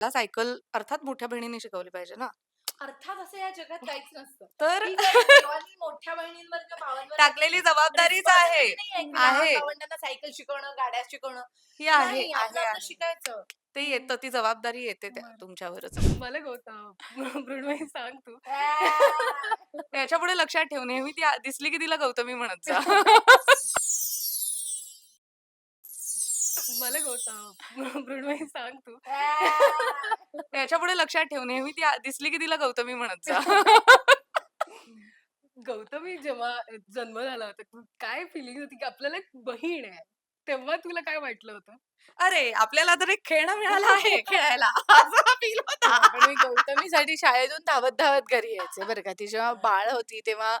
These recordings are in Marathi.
मला सायकल अर्थात मोठ्या बहिणीने शिकवली पाहिजे ना. अर्थात असं या जगात काहीच नसतं. तर देवानी मोठ्या बहिणींवर किंवा भावांवर टाकलेली जबाबदारीच आहे. responsibility नाहीये की आहे. भावंडांना सायकल शिकवणं, गाड्या शिकवणं. ही आहे, नाही, आहे, आपलं आपलं आहे. शिकायचं. ते येतं ती जबाबदारी येते त्या बरं. तुमच्यावरच. मला गौतम मृण्मयी सांग तू याच्यापुढे लक्षात ठेव नेहमी ती आ- दिसली की तिला गौतमी म्हणत जा. गौतम मृण्मयी सांग तू. याच्यापुढे लक्षात ठेव नेहमी ती दिसली की तिला गौतमी म्हणत जा. गौतमी जेव्हा जन्म झाला होता काय फिलिंग होती की आपल्याला एक बहीण आहे. तेव्हा तुला काय वाटलं होतं? अरे आपल्याला तर एक खेळणं मिळालं आहे खेळायला. असा फील होता. पण मी गौतमीसाठी शाळेतून धावत धावत घरी यायचे बरं का. ती जेव्हा बाळ होती तेव्हा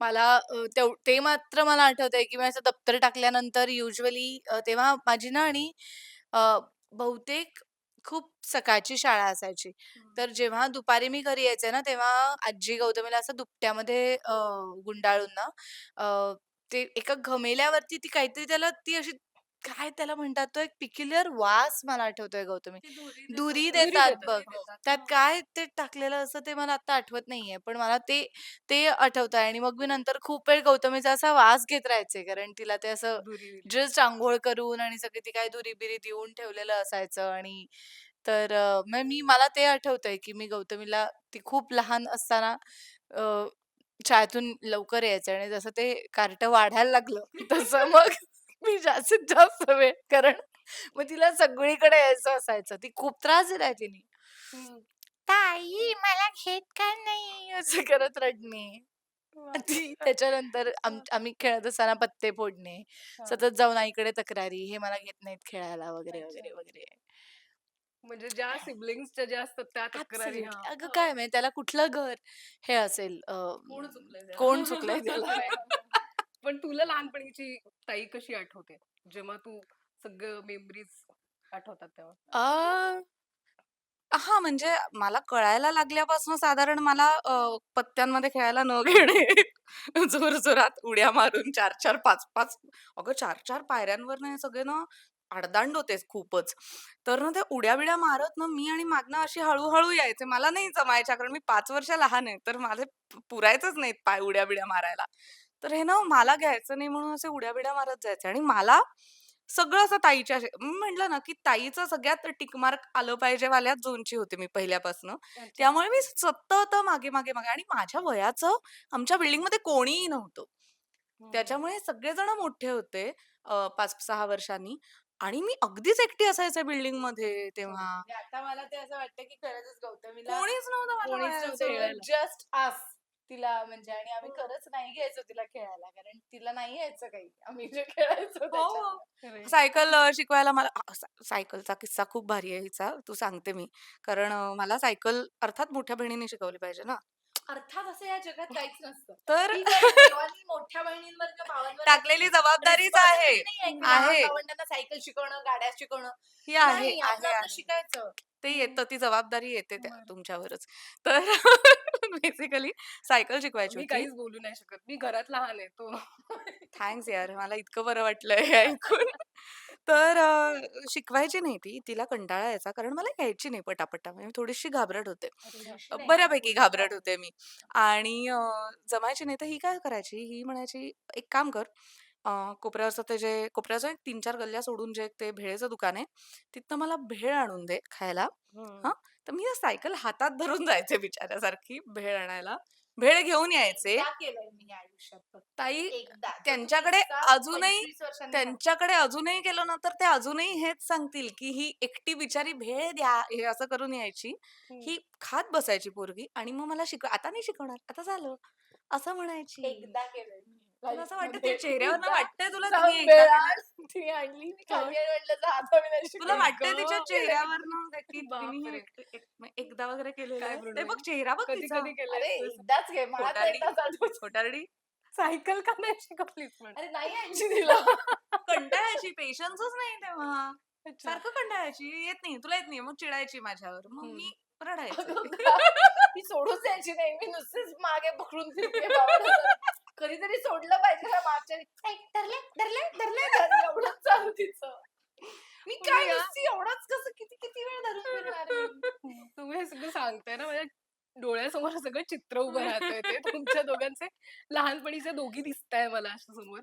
मला तेव- ते मात्र मला आठवतंय की मी असं दप्तर टाकल्यानंतर युजली तेव्हा माझी ना आणि बहुतेक खूप सकाळची शाळा असायची. तर जेव्हा दुपारी मी घरी यायचे ना तेव्हा आजी गौतमीला असं दुपट्यामध्ये गुंडाळून ना अ, ते एका घमेल्यावरती ती काहीतरी त्याला ती अशी काय त्याला म्हणतात तो एक पिक्युलर वास मला आठवतोय गौतमी दुरी देतात बघ. त्यात काय ते टाकलेलं असं ते मला आता आठवत नाहीये पण मला ते ते आठवत आहे आणि मग मी नंतर खूप वेळ गौतमीचा असा वास घेत राहायचे कारण तिला ते असं जस्ट आंघोळ करून आणि सगळी ती काय दुरी बिरी देऊन ठेवलेलं असायचं आणि तर अ, मग मी मला ते आठवतंय की मी गौतमीला ती खूप लहान असताना अ, शाळेतून लवकर यायचं आणि जसं ते कार्ट वाढायला लागलं तसं मग मी जास्तीत जास्त वेळ कारण मग तिला सगळीकडे यायचं असायचं. ती खूप त्रास दिलाय तिने. ताई मला घेत का नाही? असं करत रडणे. ती त्याच्यानंतर आम- आम्ही खेळत असताना पत्ते फोडणे. सतत जाऊन आईकडे तक्रारी हे मला घेत नाहीत खेळायला वगैरे वगैरे वगैरे. म्हणजे ज्या सिबलिंग्सच्या ज्या असतात त्या तक्रारी. अगं काय माहिती त्याला कुठलं घर हे असेल अं, कोण चुकलंय त्याला? कोण चुकलंय त्याला? पण तुला लहानपणीची ताई कशी आठवते? जेव्हा तू सगळं मेमरीज आठवतात तेव्हा? अ, हा म्हणजे मला कळायला लागल्यापासून साधारण मला अ, पत्त्यांमध्ये खेळायला न घेणे जोर जोरात उड्या मारून चार चार पाच पाच अगं चार चार पायऱ्यांवर ना हे सगळे ना आडदांड होते खूपच. तर ना ते उड्या बिड्या मारत ना मी आणि मागणं अशी हळूहळू यायचे. मला नाही जमायच्या कारण मी पाच वर्ष लहान आहे तर माझे पुरायचंच नाहीत पाय उड्या बिड्या मारायला. तर हे ना मला घ्यायचं नाही म्हणून असे उड्या बिड्या मारत जायचे आणि मला सगळं असं ताईच्या मी म्हंटल ना की ताईचं सगळ्यात टिकमार्क आलं पाहिजे वाल्याच झोनची होते मी पहिल्यापासून त्यामुळे मी सतत मागे मागे मागे आणि माझ्या वयाचं आमच्या बिल्डिंगमध्ये कोणीही नव्हतं. त्याच्यामुळे सगळेजण मोठे होते अ, पाच सहा वर्षांनी आणि मी अगदीच एकटी असायचे बिल्डिंगमध्ये तेव्हा म्हणजे आता मला ते असं वाटतं की खरंच गौतमीला कोणीच नव्हतं माझ्या कोणीच वयाचं. खेळायला. जस्ट तिला म्हणजे आणि आम्ही खरंच नाही घ्यायचो तिला खेळायला कारण तिला नाही यायचं काही आम्ही जे खेळायचो हो. त्याच्यात. खरंय. सायकल अ, शिकवायला मला आ, सा- सायकलचा किस्सा खूप भारी आहे हिचा तू सांगते मी कारण अ, मला सायकल अर्थात मोठ्या बहिणीने शिकवली पाहिजे ना अर्थात असं या जगात काहीच नसतं तर ती काय देवानी मोठ्या बहिणींवर किंवा भावांवर टाकलेली जबाबदारीच आहे responsibility नाहीये की लहान आहे. भावंडांना सायकल शिकवणं गाड्या शिकवणं ही आहे नाही, आपलं आहे आपलं आहे. शिकायचं ते येतं ती जबाबदारी येते त्या बरं. तुमच्यावरच. तर बेसिकली सायकल शिकवायची मी होती. काहीच बोलू नाही शकत. मी घरात लहान आहे तो. थँक्स यार मला इतकं बरं वाटलं हे ऐकून. तर अ, शिकवायची नाही ती तिला कंटाळा यायचा कारण मला यायची नाही पटापटा म्हणजे मी थोडीशी घाबरट होते. अ, बऱ्यापैकी घाबरट. होते मी. आणि अ, जमायची नाही तर ही काय करायची? ही म्हणायची एक काम कर अ, कोपऱ्यावरचं ते जे कोपऱ्याचं एक तीन चार गल्ल्या सोडून जे ते भेळेचं दुकान आहे तिथनं मला भेळ आणून दे खायला. हा. तर मी सायकल हातात धरून जायचे बिचाऱ्यासारखी भेळ आणायला. भेळ घेऊन यायचे. एकदा केलंय मी आयुष्यात फक्त. ताई एकदा. तो त्यांच्याकडे किस्सा अजूनही 25 वर्षांनी सांगते. त्यांच्याकडे अजूनही गेलो ना तर ते अजूनही हेच सांगतील की ही एकटी बिचारी भेळ द्या हे असं करून यायची. ही खात बसायची पोरगी आणि मग मला शिकव आता नाही शिकवणार. आता झालं. असं म्हणायची. एकदा केलंय मी. तुला असं वाटतं. ते चेहऱ्यावर वाटतंय तुला. ती आणली मी आणि म्हटलं जा आता मी नाही तुला. वाटतंय तिच्या चेहऱ्यावर ना की. तिने हे एकदा वगैरे केलेलं आहे? ते? बघ चेहरा बघ कधी. कधी एकदाच घे मला तर खोटारडी. एकदाच आठवतं. खोटारडी सायकल का नाही शिकवलीस पण अरे नाही यायची तिला कंटाळायची पेशन्सच नाही तेव्हा. सारखं कंटाळायची येत नाही तुला येत नाही मग चिडायची माझ्यावर मग. मी रडायचे? ती सोडूच यायची नाही मी नुसतेच मागे पकडून फिरते. कधीतरी सोडलं पाहिजे ना मागच्या वेळी. "ऐ, धरले धरले धरले. धरले," एवढंच चालू तिचं. मी काय नुसती एवढाच कसं किती किती वेळ आहे? तुम्ही हे सगळं सांगताय ना माझ्या डोळ्यासमोर सगळं चित्र उभं राहतंय ते. तुमच्या दोघांचे लहानपणीचे दोघी दिसताय मला अशा समोर